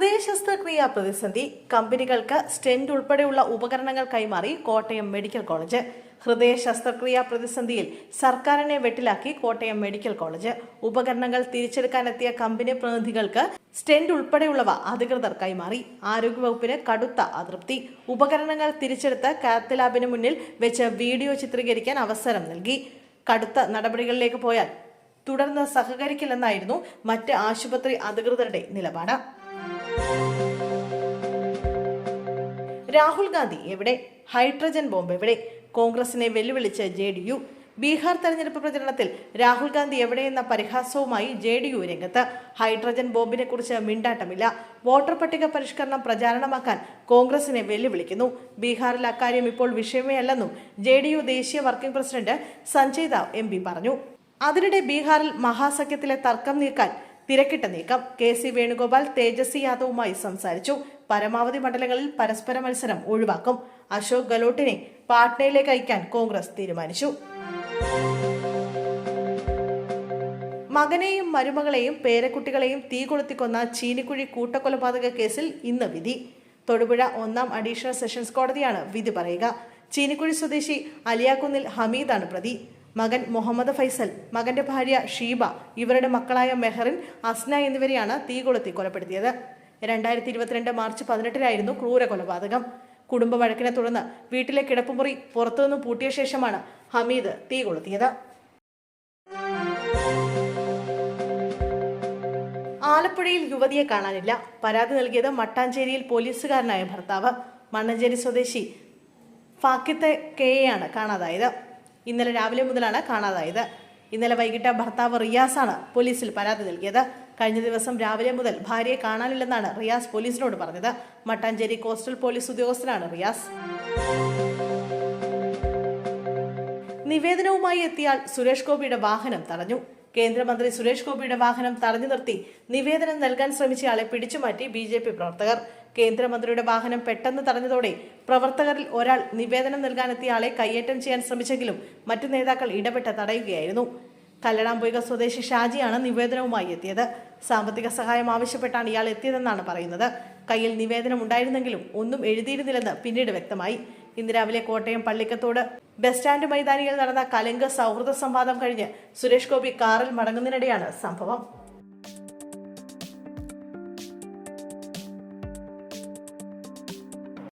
ഹൃദയ ശസ്ത്രക്രിയാ പ്രതിസന്ധി കമ്പനികൾക്ക് സ്റ്റെന്റ് ഉൾപ്പെടെയുള്ള ഉപകരണങ്ങൾ കൈമാറി കോട്ടയം മെഡിക്കൽ കോളേജ്. ഹൃദയ ശസ്ത്രക്രിയാ പ്രതിസന്ധിയിൽ സർക്കാരിനെ വെട്ടിലാക്കി കോട്ടയം മെഡിക്കൽ കോളേജ്. ഉപകരണങ്ങൾ തിരിച്ചെടുക്കാനെത്തിയ കമ്പനി പ്രതിനിധികൾക്ക് സ്റ്റെന്റ് ഉൾപ്പെടെയുള്ളവ അധികൃതർ കൈമാറി. ആരോഗ്യവകുപ്പിന് കടുത്ത അതൃപ്തി. ഉപകരണങ്ങൾ തിരിച്ചെടുത്ത് കാത്ത് ലാബിന് മുന്നിൽ വെച്ച് വീഡിയോ ചിത്രീകരിക്കാൻ അവസരം നൽകി. കടുത്ത നടപടികളിലേക്ക് പോയാൽ തുടർന്ന് സഹകരിക്കില്ലെന്നായിരുന്നു മറ്റ് ആശുപത്രി അധികൃതരുടെ നിലപാട്. രാഹുൽ ഗാന്ധി എവിടെ? ഹൈഡ്രജൻ ബോംബ് എവിടെ? കോൺഗ്രസിനെ വെല്ലുവിളിച്ച് ജെ ഡി യു. ബീഹാർ തെരഞ്ഞെടുപ്പ് പ്രചരണത്തിൽ രാഹുൽ ഗാന്ധി എവിടെയെന്ന പരിഹാസവുമായി ജെ ഡി യു രംഗത്ത്. ഹൈഡ്രജൻ ബോംബിനെ കുറിച്ച് മിണ്ടാട്ടമില്ല. വോട്ടർ പട്ടിക പരിഷ്കരണം പ്രചാരണമാക്കാൻ കോൺഗ്രസിനെ വെല്ലുവിളിക്കുന്നു. ബീഹാറിൽ അക്കാര്യം ഇപ്പോൾ വിഷയമേ അല്ലെന്നും ജെ ഡി യു ദേശീയ വർക്കിംഗ് പ്രസിഡന്റ് സഞ്ജയ് ദാവ് എം പി പറഞ്ഞു. അതിനിടെ ബീഹാറിൽ മഹാസഖ്യത്തിലെ തർക്കം നീക്കാൻ തിരക്കിട്ട നീക്കം. കെ സി വേണുഗോപാൽ തേജസ്വി യാദവുമായി സംസാരിച്ചു. പരമാവധി മണ്ഡലങ്ങളിൽ പരസ്പര മത്സരം ഒഴിവാക്കും. അശോക് ഗലോട്ടിനെ പാട്നയിലേക്ക് അയക്കാൻ കോൺഗ്രസ് തീരുമാനിച്ചു. മകനെയും മരുമകളെയും പേരക്കുട്ടികളെയും തീ കൊളുത്തിക്കൊന്ന ചീനിക്കുഴി കൂട്ടക്കൊലപാതക കേസിൽ ഇന്ന് വിധി. തൊടുപുഴ ഒന്നാം അഡീഷണൽ സെഷൻസ് കോടതിയാണ് വിധി പറയുക. ചീനിക്കുഴി സ്വദേശി അലിയാക്കുന്നിൽ ഹമീദാണ് പ്രതി. മകൻ മുഹമ്മദ് ഫൈസൽ മകന്റെ ഭാര്യ ഷീബ ഇവരുടെ മക്കളായ മെഹറിൻ അസ്ന എന്നിവരെയാണ് തീ കൊളുത്തി കൊലപ്പെടുത്തിയത്. രണ്ടായിരത്തി ഇരുപത്തിരണ്ട് മാർച്ച് പതിനെട്ടിനായിരുന്നു ക്രൂര കൊലപാതകം. കുടുംബ വഴക്കിനെ തുടർന്ന് വീട്ടിലെ കിടപ്പുമുറി പുറത്തുനിന്ന് പൂട്ടിയ ശേഷമാണ് ഹമീദ് തീ കൊളുത്തിയത്. ആലപ്പുഴയിൽ യുവതിയെ കാണാനില്ല. പരാതി നൽകിയത് മട്ടാഞ്ചേരിയിൽ പോലീസുകാരനായ ഭർത്താവ്. മണ്ണഞ്ചേരി സ്വദേശി ഫാക്കിത്തെ കെയെയാണ് കാണാതായത്. ഇന്നലെ രാവിലെ മുതലാണ് കാണാതായത്. ഇന്നലെ വൈകിട്ട് ഭർത്താവ് റിയാസാണ് പോലീസിൽ പരാതി നൽകിയത്. കഴിഞ്ഞ ദിവസം രാവിലെ മുതൽ ഭാര്യയെ കാണാനില്ലെന്നാണ് റിയാസ് പോലീസിനോട് പറഞ്ഞത്. മട്ടാഞ്ചേരി കോസ്റ്റൽ പോലീസ് ഉദ്യോഗസ്ഥനാണ് റിയാസ്. നിവേദനവുമായി എത്തിയാൽ സുരേഷ് ഗോപിയുടെ വാഹനം തടഞ്ഞു. കേന്ദ്രമന്ത്രി സുരേഷ് ഗോപിയുടെ വാഹനം തടഞ്ഞു നിർത്തി നിവേദനം നൽകാൻ ശ്രമിച്ചയാളെ പിടിച്ചുമാറ്റി ബി പ്രവർത്തകർ. കേന്ദ്രമന്ത്രിയുടെ വാഹനം പെട്ടെന്ന് തടഞ്ഞതോടെ പ്രവർത്തകരിൽ ഒരാൾ നിവേദനം നൽകാനെത്തിയ ആളെ കയ്യേറ്റം ചെയ്യാൻ ശ്രമിച്ചെങ്കിലും മറ്റു നേതാക്കൾ ഇടപെട്ട് തടയുകയായിരുന്നു. കല്ലടാംപൊയ്ക സ്വദേശി ഷാജിയാണ് നിവേദനവുമായി എത്തിയത്. സാമ്പത്തിക സഹായം ആവശ്യപ്പെട്ടാണ് ഇയാൾ എത്തിയതെന്നാണ് പറയുന്നത്. കയ്യിൽ നിവേദനം ഉണ്ടായിരുന്നെങ്കിലും ഒന്നും എഴുതിയിരുന്നില്ലെന്ന് പിന്നീട് വ്യക്തമായി. ഇന്ന് രാവിലെ കോട്ടയം പള്ളിക്കത്തോട് ബസ് സ്റ്റാൻഡ് മൈതാനിയിൽ നടന്ന കലങ്ക് സൗഹൃദ സംവാദം കഴിഞ്ഞ് സുരേഷ് ഗോപി കാറിൽ മടങ്ങുന്നതിനിടെയാണ് സംഭവം.